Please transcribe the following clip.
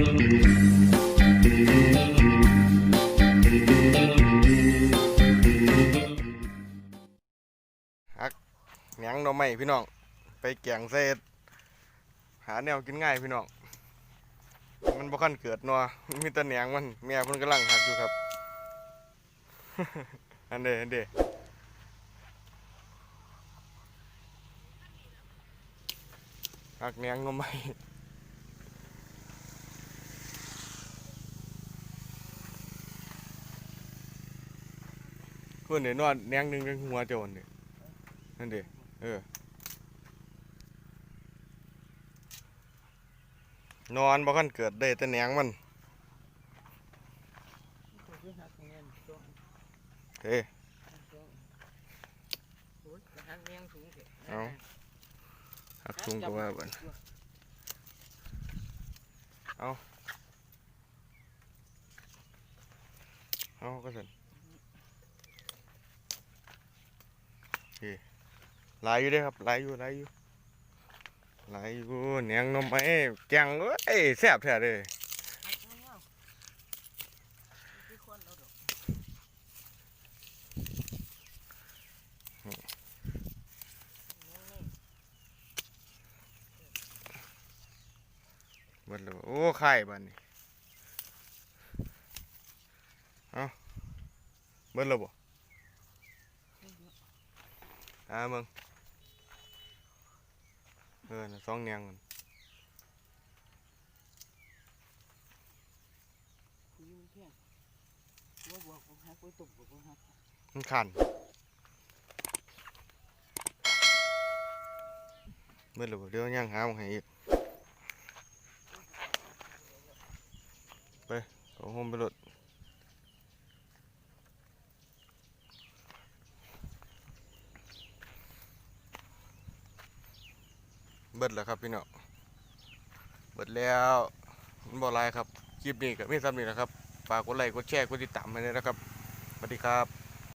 ฮักหยังหน่อไม้พี่น้อง ไปแกงเศษหาแนวกินง่ายพี่น้อง มันบ่คันเกิดนัวมีแต่แหนงมันแม่เพิ่นกำลังหักอยู่ครับ อันเดอันเดหักแหนงหน่อไม้ เพิ่อนได้นอนแนงหนึ่งในหัวเจ้าอันเด้นั่นเด้เออนอนบ่คันเกิดได้แต่แหนงมันเอ้เอาหักสูงก็ว่าบัดเอาก็สั่น เอ้หลายอยู่ด้ครับหลายอยู่หลายอยู่หลายอยู่แหนงนมไม้แกงเอ้ยแซ่บแท้เด้เบิดแล้วบ่โอ้ไข่บัดนี้เอ้าบดแล้วบ่ อาเมึงเออสองเนียงมันขันไมื่อหลบเรื่องยังหาของให้อีกไปของห้องไปหลด เบิดแล้วครับพี่น้องเบิดแล้วมันบ่หลายครับคลิปนี้ก็มีซ้ำนี่นะครับฝากกดไลค์กดแชร์กดติดตามให้ด้วยนะครับสวัสดีครับ